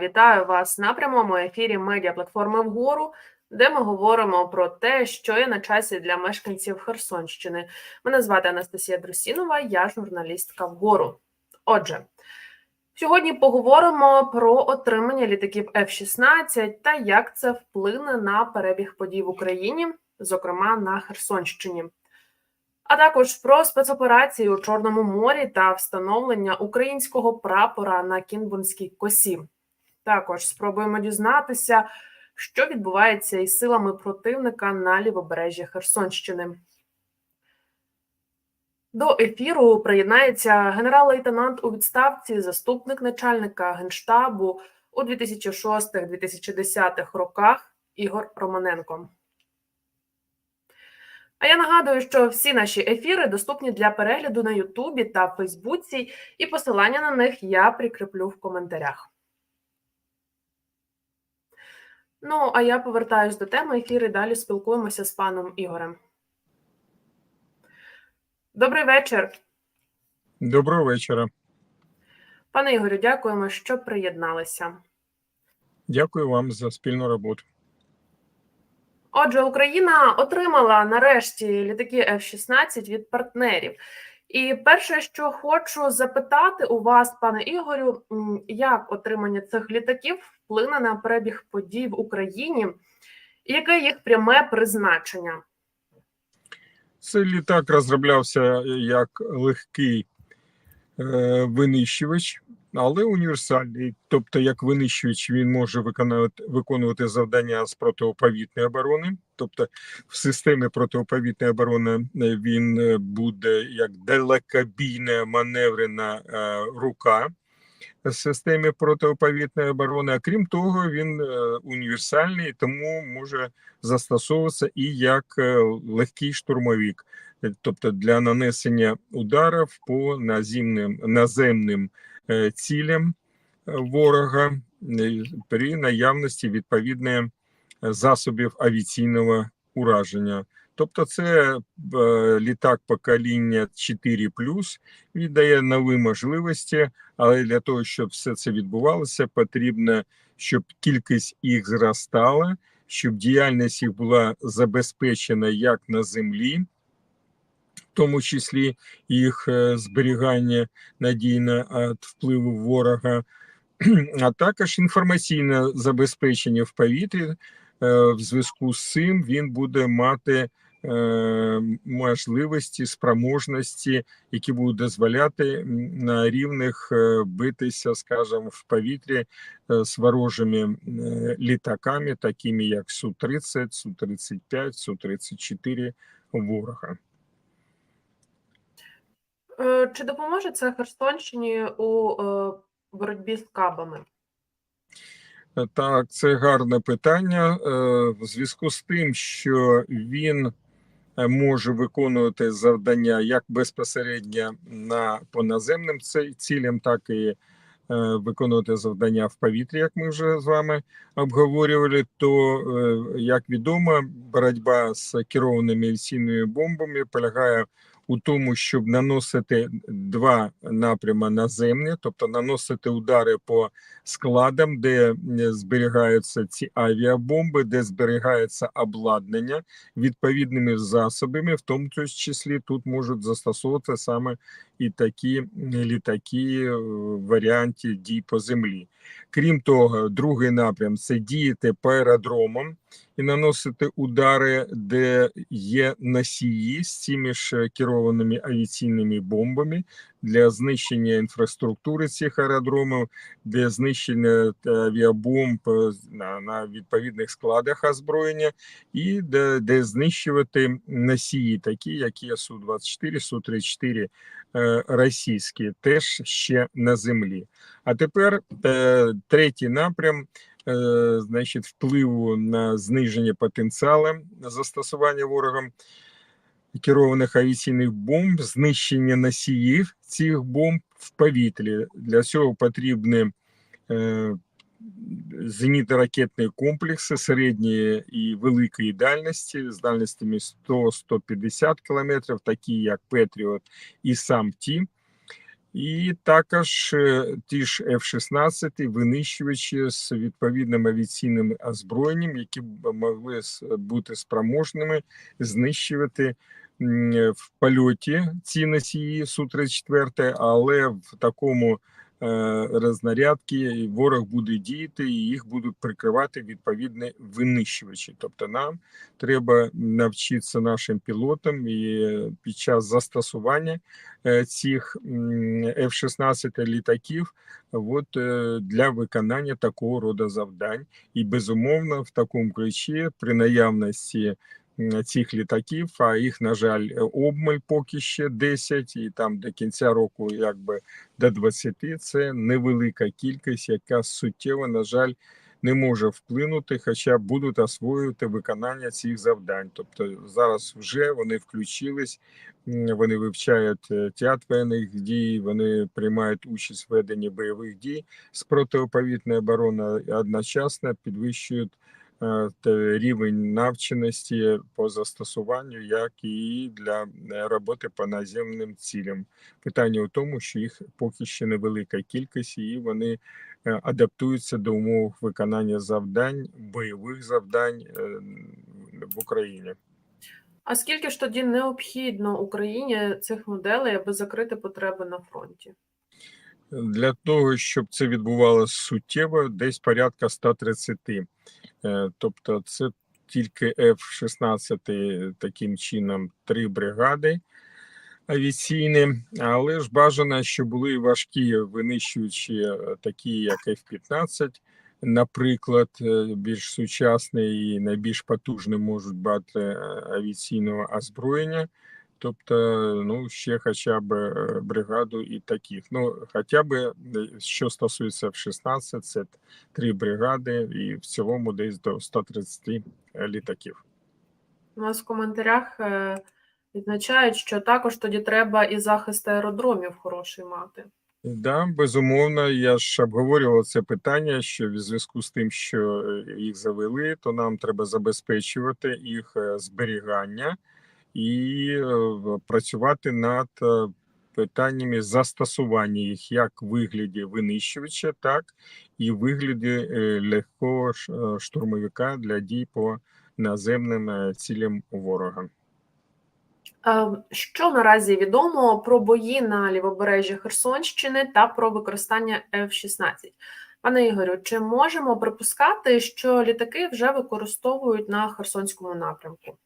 Вітаю вас на прямому ефірі медіаплатформи вгору, де ми говоримо про те, що є на часі для мешканців Херсонщини. Мене звати Анастасія Друсінова, я журналістка вгору. Отже, сьогодні поговоримо про отримання літаків F-16 та як це вплине на перебіг подій в Україні, зокрема на Херсонщині. А також про спецоперації у Чорному морі та встановлення українського прапора на Кінбурнській косі. Також спробуємо дізнатися, що відбувається із силами противника на лівобережжі Херсонщини. До ефіру приєднається генерал-лейтенант у відставці, заступник начальника генштабу у 2006-2010 роках Ігор Романенко. А я нагадую, що всі наші ефіри доступні для перегляду на Ютубі та Фейсбуці, і посилання на них я прикріплю в коментарях. Ну, а я повертаюсь до теми ефіру і далі спілкуємося з паном Ігорем. Добрий вечір. Доброго вечора. Пане Ігорю, дякуємо, що приєдналися. Дякую вам за спільну роботу. Отже, Україна отримала нарешті літаки F-16 від партнерів. І перше, що хочу запитати у вас, пане Ігорю, як отримання цих літаків вплине на перебіг подій в Україні, і яке їх пряме призначення? Цей літак розроблявся як легкий е, винищувач, але універсальний. Тобто, як винищувач, він може виконувати виконувати завдання з протиповітної оборони. Тобто, в системі протиповітної оборони він буде як далекобійна маневрена е, рука системі протиповітної оборони. А крім того, він е, універсальний, тому може застосовуватися і як е, легкий штурмовик, тобто для нанесення ударів по наземним наземним цілям ворога при наявності відповідних засобів авіаційного ураження. Тобто, це літак покоління 4 він дає нові можливості, але для того, щоб все це відбувалося, потрібно, щоб кількість їх зростала, щоб діяльність їх була забезпечена як на землі, в тому числі їх зберігання надійно від впливу ворога, а також інформаційне забезпечення в повітрі. В зв'язку з цим він буде мати можливості, спроможності, які будуть дозволяти на рівних битися, скажімо, в повітрі з ворожими літаками, такими як Су-30, Су-35, Су-34 ворога. Чи допоможе це Херсонщині у боротьбі з кабами? Так, це гарне питання в зв'язку з тим, що він може виконувати завдання як безпосередньо на по наземним цілям, так і виконувати завдання в повітрі, як ми вже з вами обговорювали. То як відомо, боротьба з керованими авіаційними бомбами полягає у тому, щоб наносити два напрями наземні, тобто наносити удари по складам, де зберігаються ці авіабомби, де зберігається обладнання відповідними засобами, в тому числі тут можуть застосовуватися саме і такі літаки в варіанті дій по землі. Крім того, другий напрям це діяти по аеродромам і наносити удари, де є носії з цими ж керованими авіаційними бомбами для знищення інфраструктури цих аеродромів, для знищення авіабомб на на відповідних складах озброєння, і де де знищувати носії, такі як є су 24 су 34 російські, теж ще на землі. А тепер е, третій напрям. Значить, впливу на зниження потенціалу застосування ворогом керованих авіаційних бомб, знищення носіїв цих бомб в повітрі. Для цього потрібні е, зенітно-ракетні комплекси середньої і великої дальності з дальностями 100-150 км, такі як Петріот і сам Ті. І також е, ті ж F-16 винищувачі з відповідним авіаційним озброєнням, які могли бути спроможними знищувати в польоті ці носії Су-34, але в такому рознарядки ворог буде діяти і їх будуть прикривати відповідні винищувачі. Тобто нам треба навчитися нашим пілотам і е, під час застосування е, цих м, F-16 літаків от, е, для виконання такого роду завдань. І безумовно, в такому ключі при наявності цих літаків, а їх, на жаль, обмаль поки ще 10, і там до кінця року якби до 20, це невелика кількість, яка суттєво, на жаль, не може вплинути, хоча будуть освоювати виконання цих завдань. Тобто зараз вже вони включились, вони вивчають е, театр воєнних дій, вони приймають участь в веденні бойових дій з протиповітної оборони, одночасно підвищують рівень навченості по застосуванню, як і для е, роботи по наземним цілям. Питання у тому, що їх поки ще невелика кількість, і вони е, адаптуються до умов виконання завдань, бойових завдань е, в Україні. А скільки ж тоді необхідно Україні цих моделей, аби закрити потреби на фронті? Для того, щоб це відбувалося суттєво, десь порядка 130. Е, Тобто, це тільки F-16 таким чином три бригади авіаційні, але ж бажано, щоб були важкі винищуючі, е, такі як F-15, наприклад, е, більш сучасні і найбільш потужні можуть бути е, авіаційного озброєння. Тобто, ну, ще хоча б е, бригаду і таких. Ну, хоча б, е, що стосується F-16, це три бригади, і в цілому десь до 130 літаків. У нас в коментарях е, відзначають, що також тоді треба і захист аеродромів хороший мати. Да, безумовно, я ж обговорював це питання, що в зв'язку з тим, що е, їх завели, то нам треба забезпечувати їх е, зберігання і е, працювати над е, питаннями застосування їх як в вигляді винищувача, так і в вигляді е, легкого штурмовика для дій по наземним цілям ворога. Що наразі відомо про бої на лівобережжі Херсонщини та про використання F-16? Пане Ігорю, чи можемо припускати, що літаки вже використовують на Херсонському напрямку?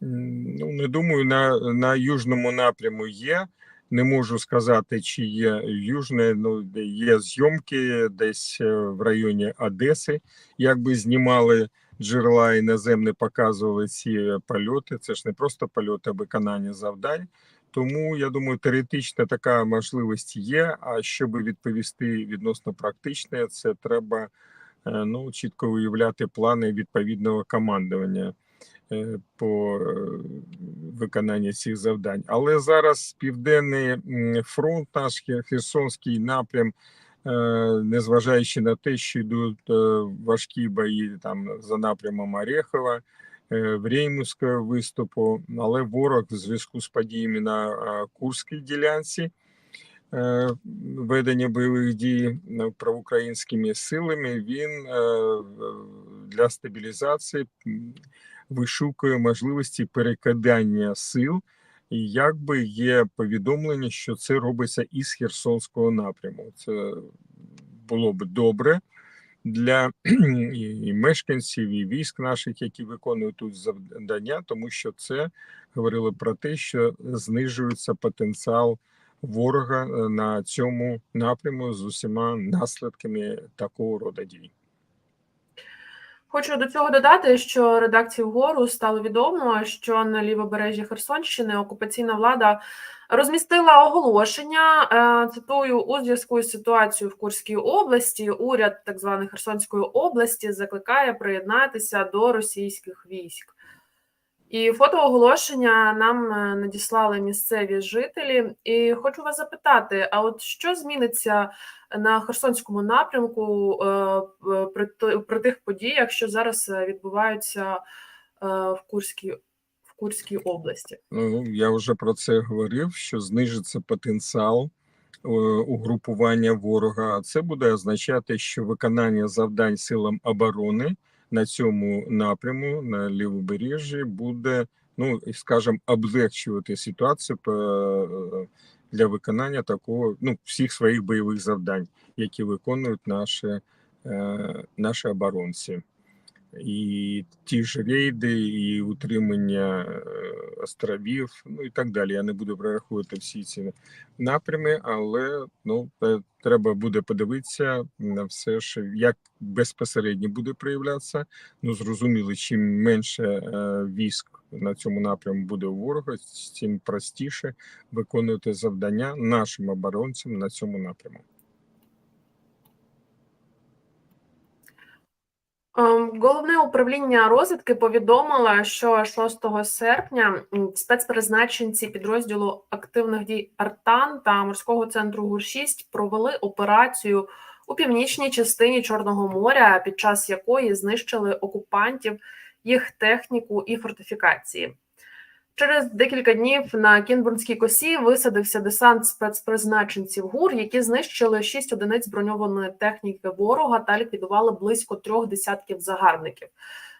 Ну, не думаю, на, на южному напряму є. Не можу сказати, чи є южне. Ну, є зйомки десь е, в районі Одеси. Якби знімали джерела і наземне показували ці польоти. Це ж не просто польоти, а виконання завдань. Тому я думаю, теоретично така можливість є. А щоб відповісти відносно практичне, це треба е, ну, чітко виявляти плани відповідного командування по е, виконанню цих завдань. Але зараз південний фронт, наш Херсонський напрям, е, незважаючи на те, що йдуть е, важкі бої там за напрямом Орехова, е, виступу, але ворог в зв'язку з подіями на е, Курській ділянці. Е, Ведення бойових дій е, проукраїнськими силами він е, для стабілізації вишукує можливості перекидання сил, і якби є повідомлення, що це робиться із Херсонського напряму. Це було б добре для і мешканців, і військ наших, які виконують тут завдання, тому що це говорило про те, що знижується потенціал ворога е, на цьому напряму з усіма наслідками такого роду дій. Хочу до цього додати, що редакції вгору стало відомо, що на лівобережжі Херсонщини окупаційна влада розмістила оголошення. е, Цитую у зв'язку з ситуацією в Курській області. Уряд так званої Херсонської області закликає приєднатися до російських військ. І фото оголошення нам е, надіслали місцеві жителі. І хочу вас запитати: а от що зміниться на Херсонському напрямку е, при, при тих подіях, що зараз е, відбуваються в Курській, в Курській області? Ну, я вже про це говорив, що знижиться потенціал угрупування ворога. Це буде означати, що виконання завдань силам оборони на цьому напряму на лівобережжі буде, ну скажімо, облегчувати ситуацію по- для виконання такого ну всіх своїх бойових завдань, які виконують наші, е, наші оборонці. І ті ж рейди, і утримання е, островів, ну і так далі. Я не буду перераховувати всі ці напрями, але ну треба буде подивитися на все, що як безпосередньо буде проявлятися. Ну зрозуміло, чим менше е, військ на цьому напрямку буде ворога, тим простіше виконувати завдання нашим оборонцям на цьому напрямку. Головне управління розвідки повідомило, що 6 серпня спецпризначенці підрозділу активних дій Артан та морського центру ГУР-6 провели операцію у північній частині Чорного моря, під час якої знищили окупантів, їх техніку і фортифікації. Через декілька днів на Кінбурнській косі висадився десант спецпризначенців ГУР, які знищили шість одиниць броньованої техніки ворога та ліквідували близько трьох десятків загарбників.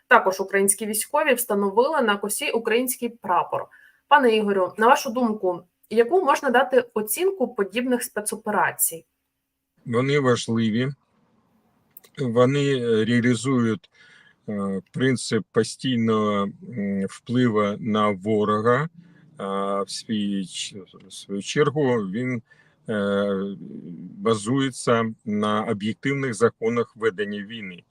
Також українські військові встановили на косі український прапор. Пане Ігорю, на вашу думку, яку можна дати оцінку подібних спецоперацій? Вони важливі, вони реалізують принцип постійного впливу на ворога. В свій в свою чергу він е, базується на об'єктивних законах ведення війни.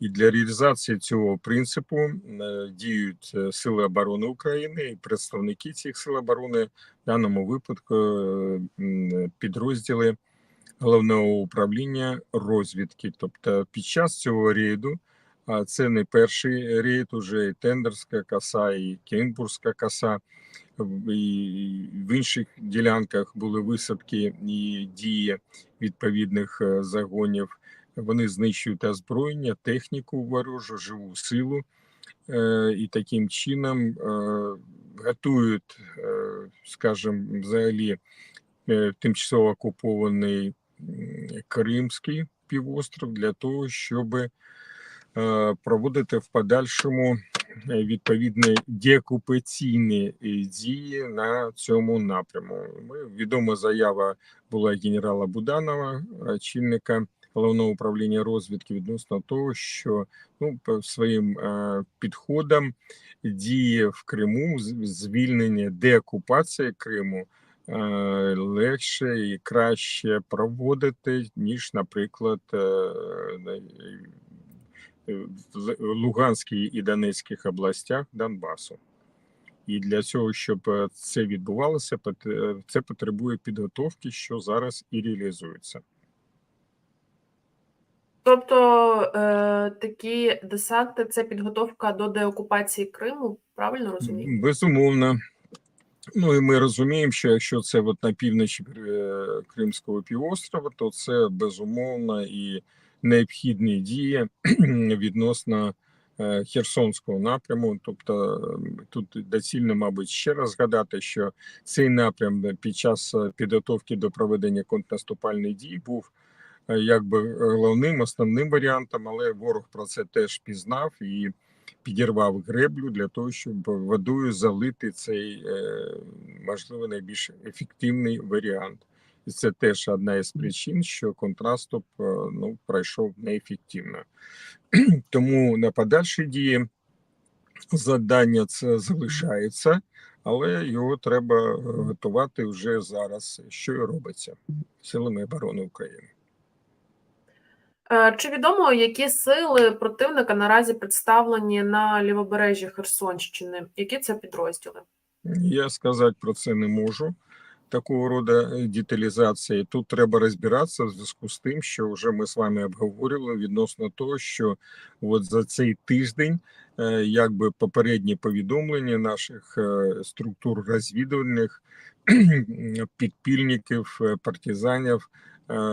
І для реалізації цього принципу е, діють е, Сили оборони України і представники цих сил оборони, в даному випадку е, підрозділи головного управління розвідки. Тобто під час цього рейду, це не перший рейд, уже і Тендерська коса, і Кенбурзька коса, і в інших ділянках були висадки і дії відповідних е, загонів. Вони знищують озброєння, техніку ворожу, живу силу. е, І таким чином е, готують, скажімо, взагалі тимчасово окупований Кримський півостров для того, щоб проводити в подальшому е, відповідні деокупаційні е, дії на цьому напряму. Ми відома заява була генерала Буданова, очільника головного управління розвідки відносно того, що ну своїм е, підходам дії в Криму, звільнення деокупація Криму е, легше і краще проводити, ніж, наприклад, е, на- в Луганській і Донецьких областях Донбасу. І для цього, щоб е, це відбувалося, е, це потребує підготовки, що зараз і реалізується. Тобто е, такі десанти це підготовка до деокупації Криму, правильно розумію? Безумовно. Ну і ми розуміємо, що якщо це от на півночі е, Кримського півострова, то це безумовно і необхідні дії відносно е, Херсонського напряму. Тобто тут доцільно, мабуть, ще раз згадати, що цей напрям під час е, підготовки до проведення контрнаступальних дій був е, якби головним основним варіантом, але ворог про це теж пізнав і підірвав греблю для того, щоб водою залити цей можливо найбільш ефективний варіант. І це теж одна із причин, що контраступ е, ну пройшов неефективно. Тому на подальші дії завдання це залишається, але його треба е, готувати вже зараз, що і робиться силами оборони України. Е, Чи відомо, які сили противника наразі представлені на лівобережжі Херсонщини? Які це підрозділи? Я сказати про це не можу. Такого роду е, деталізації. Тут треба розбиратися в зв'язку з тим, що вже ми з вами обговорювали відносно того, що от за цей тиждень, е, якби попередні повідомлення наших е, структур розвідувальних підпільників, партизанів,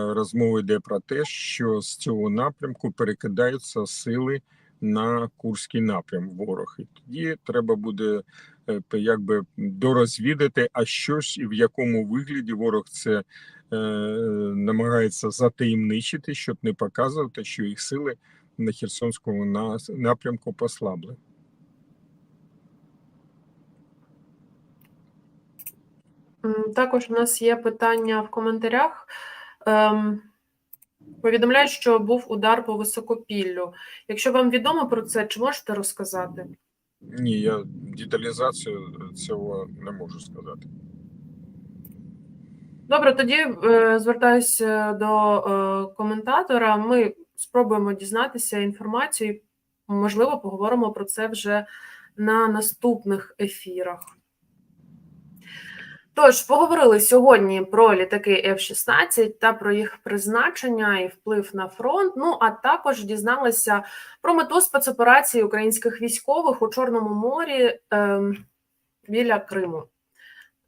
розмова йде про те, що з цього напрямку перекидаються сили на Курський напрям ворог. І тоді треба буде якби дорозвідати, а що ж і в якому вигляді ворог це е, намагається затаємничити, щоб не показувати, що їх сили на Херсонському напрямку послабли. Також у нас є питання в коментарях. Ем, повідомляють, що був удар по високопіллю. Якщо вам відомо про це, чи можете розказати? Ні, я деталізацію цього не можу сказати. Добре, тоді е, звертаюся до е, коментатора. Ми спробуємо дізнатися інформацію. Можливо, поговоримо про це вже на наступних ефірах. Тож, поговорили сьогодні про літаки F-16 та про їх призначення і вплив на фронт. Ну а також дізналися про мету спецоперації українських військових у Чорному морі ем, біля Криму.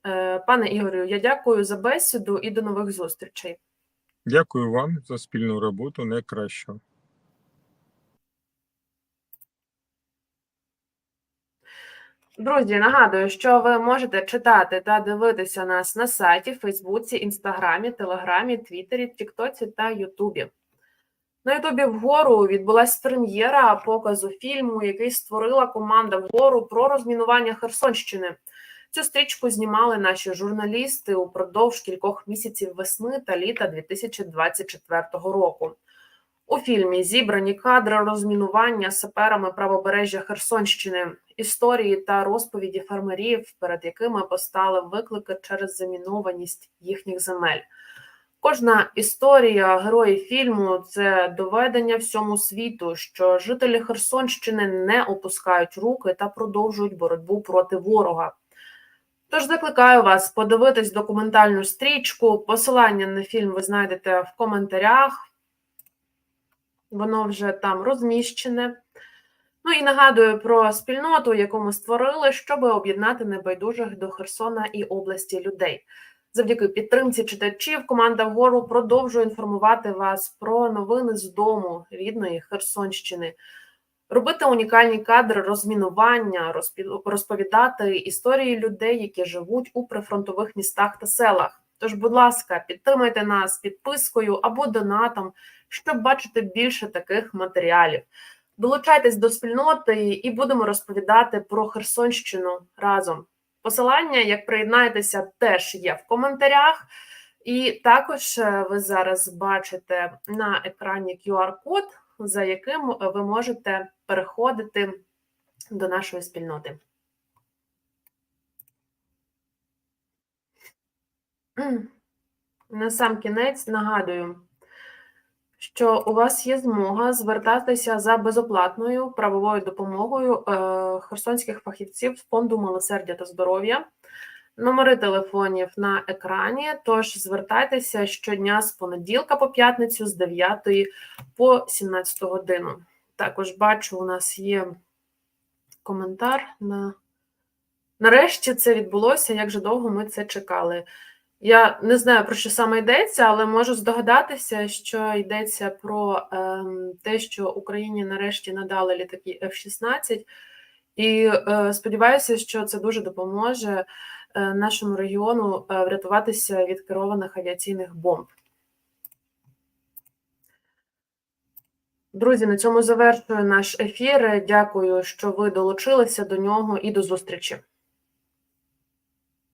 Е, Пане Ігорю, я дякую за бесіду і до нових зустрічей. Дякую вам за спільну роботу. Найкращого. Друзі, нагадую, що ви можете читати та дивитися нас на сайті, Фейсбуці, Інстаграмі, Телеграмі, Твіттері, Тіктоці та Ютубі. На Ютубі вгору відбулася прем'єра показу фільму, який створила команда вгору про розмінування Херсонщини. Цю стрічку знімали наші журналісти упродовж кількох місяців весни та літа 2024 року. У фільмі зібрані кадри розмінування саперами правобережжя Херсонщини, історії та розповіді фермерів, перед якими постали виклики через замінованість їхніх земель. Кожна історія героїв фільму це доведення всьому світу, що жителі Херсонщини не опускають руки та продовжують боротьбу проти ворога. Тож закликаю вас подивитись документальну стрічку. Посилання на фільм ви знайдете в коментарях. Воно вже там розміщене. Ну і нагадую про спільноту, яку ми створили, щоб об'єднати небайдужих до Херсона і області людей. Завдяки підтримці читачів команда вгору продовжує інформувати вас про новини з дому рідної Херсонщини, робити унікальні кадри розмінування, розповідати історії людей, які живуть у прифронтових містах та селах. Тож, будь ласка, підтримайте нас підпискою або донатом, щоб бачити більше таких матеріалів. Долучайтесь до спільноти і будемо розповідати про Херсонщину разом. Посилання, як приєднаєтеся, теж є в коментарях. І також е, ви зараз бачите на екрані QR-код, за яким ви можете переходити до нашої спільноти. На сам кінець нагадую, що у вас є змога звертатися за безоплатною правовою допомогою е, херсонських фахівців фонду милосердя та здоров'я. Номери телефонів на екрані. Тож звертайтеся щодня з понеділка по п'ятницю з 9 по 17 годину. Також бачу, у нас є коментар на нарешті це відбулося. Як же довго ми це чекали? Я не знаю про що саме йдеться, але можу здогадатися, що йдеться про ем, те, що Україні нарешті надали літаки F-16, і е, сподіваюся, що це дуже допоможе е, нашому регіону е, врятуватися від керованих авіаційних бомб. Друзі, на цьому завершую наш ефір. Дякую, що ви долучилися до нього і до зустрічі.